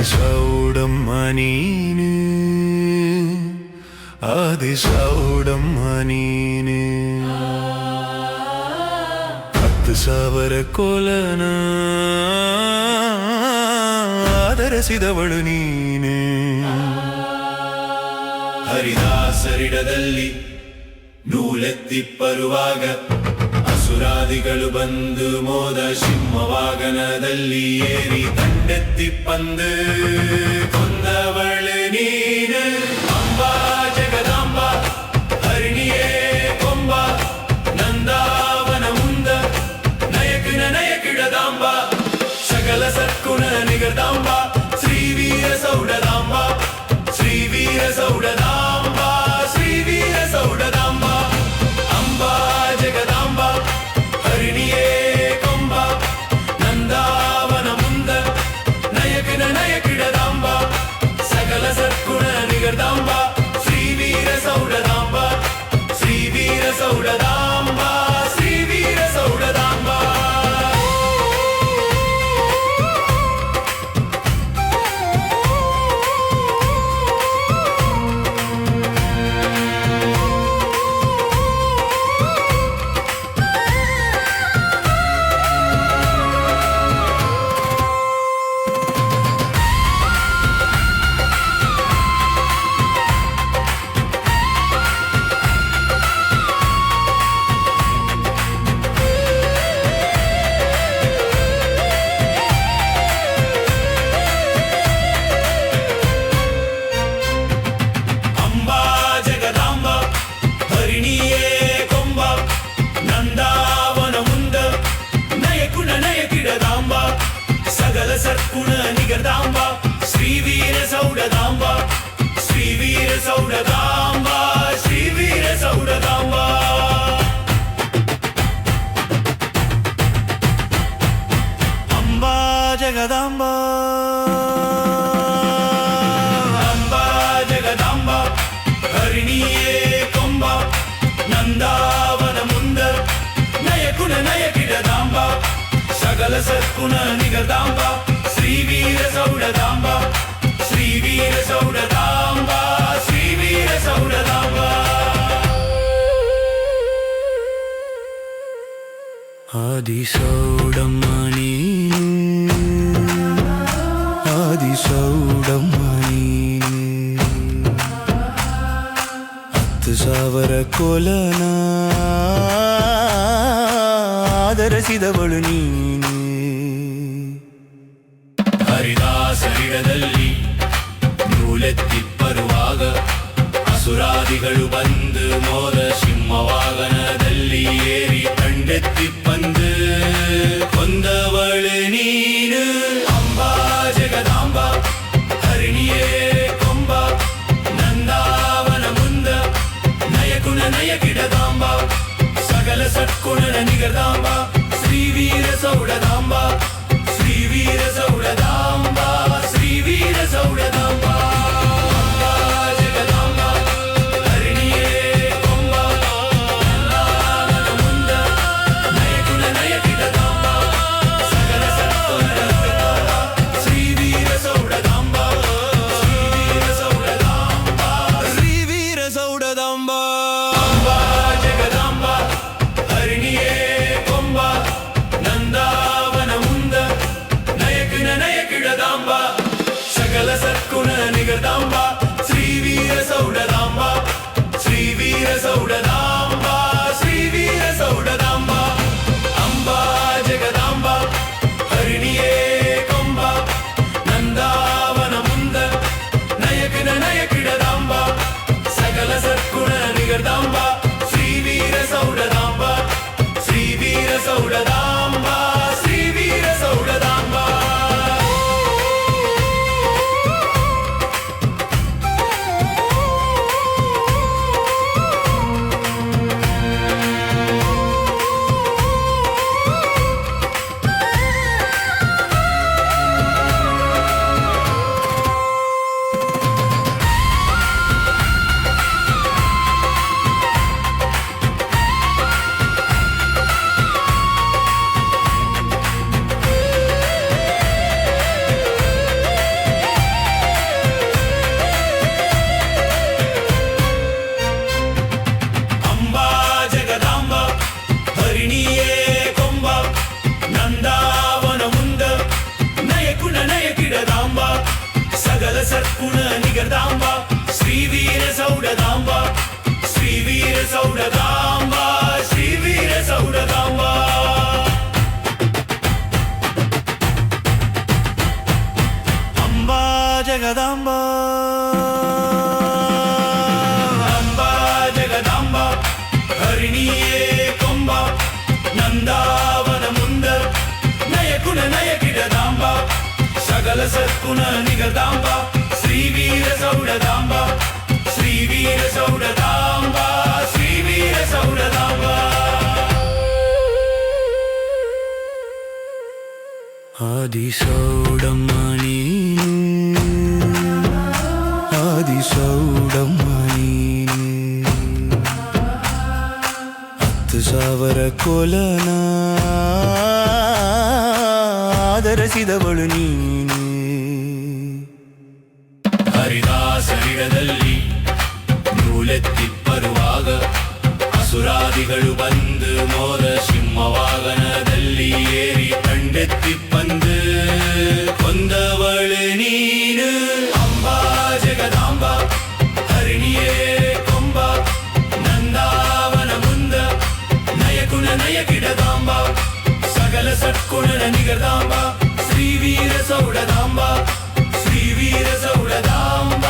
அதிசௌடம் அனீனு அதிசௌடம் அனீனு பத்து சவர கொலனா ಆಧರಿಸಿದವಳು ನೀನೆ ಹರಿದಾಸರಿಡದಲ್ಲಿ ನೂಲೆತ್ತಿ ಅಸುರಾದಿಗಳು ಬಂದು ಮೋದ ಸಿಂಹವಾಗನದಲ್ಲಿ ಏರಿ ದಂಡೆತ್ತಿ ಪಂದು ಕೊಂದವಳು ನೀನು ಅಂಬಾ ಜಗದಾಂಬ ಹರಿಣಿಯೇ ಕೊಂಬ ನಂದಾವನ ಮುಂದ ನಯಕಿನ ನಯಕಿಡದಾಂಬ ಸಕಲ ಸತ್ಕುಣ ನಿಗದಾಂಬ சற்குண நிகர்தாம்பா. ஸ்ரீவீர சௌடதாம்பா. ஸ்ரீவீர சௌடதாம்பா. ஸ்ரீவீர சௌடதாம்பா. அம்பா ஜெகதாம்பா. அம்பா ஜெகதாம்பா. ஹரிணியே கொம்பா. நந்தாவன முந்தர். நயகுண நயகிடதாம்பா சகல சற்குண நிகர்தாம்பா. ஸ்ரீவீர சௌடதாம்பா ஸ்ரீவீர சௌடதாம்பா ஸ்ரீவீர சௌடதாம்பா ஆதி சௌடமணி கொலனா. ஆதரசிதவಳು நீ. ನೀನು ಹರಿದಾಸರಿಡದಲ್ಲಿ ನೂಲೆತ್ತಿ ಬರುವಾಗ ಅಸುರಾದಿಗಳು ಬಂದು ಮೋದ ಸಿಂಹವಾಗನದಲ್ಲಿ ಏರಿ ಕಂಡೆತ್ತಿ ಬಂದು ಕೊಂದವಳು ನೀನು ಅಂಬಾ ಜಗದಾಂಬ ಹರಿಣಿಯೇ ಕೊಂಬ ನಂದಾವನ ಮುಂದ ನಯಕುಣ ನಯಕಿಡದಾಂಬ ಸಕಲ ಸಟ್ಕುಣನ ನಿಗದಾಂಬ ಶ್ರೀವೀರ ಸೌಡದಾಂಬ குண நிகர்தாம்பா ஸ்ரீ வீர சௌடதாம்பா. ஸ்ரீ வீர சௌடதாம்பா. ஸ்ரீ வீர சௌடதாம்பா. அம்பா ஜெகதாம்பா. அம்பா ஜெகதாம்பா. ஹரிணியே கொம்பா. நந்தாவன முந்தர் நயகுண நயகிடதாம்பா. சகல சத்குண நிகதாம்பா ஸ்ரீவீர சௌடதாம்பா ஸ்ரீவீர சௌடதாம்பா ஸ்ரீவீர சௌடதாம்பா ஆதிசௌடமணி ஆதிசௌடமணி கொலனா ஆதரசிதவಳು நீ. ಹರಿದಾಸರಿಡದಲ್ಲಿ ನೂಲೆತ್ತಿ ಬರುವಾಗ ಅಸುರಾದಿಗಳು ಬಂದು ಮೋದ ಸಿಂಹವಾಗನದಲ್ಲಿ ಏರಿ ಕಂಡೆತ್ತಿ ಬಂದು ಕೊಂದವಳು ನೀನು ಅಂಬಾ ಜಗದಾಂಬ ಹರಿಣಿಯೇ ಕೊಂಬ ನಂದಾವನ ಮುಂದ ನಯಕುಣ ನಯಕಿಡದಾಂಬ ಸಕಲ ಸಟ್ಕುಣನ ನಿಗದಾಂಬ ಶ್ರೀವೀರ ಸೌಡದಾಂಬ ಶ್ರೀವೀರ ಸೌಡದಾಂಬ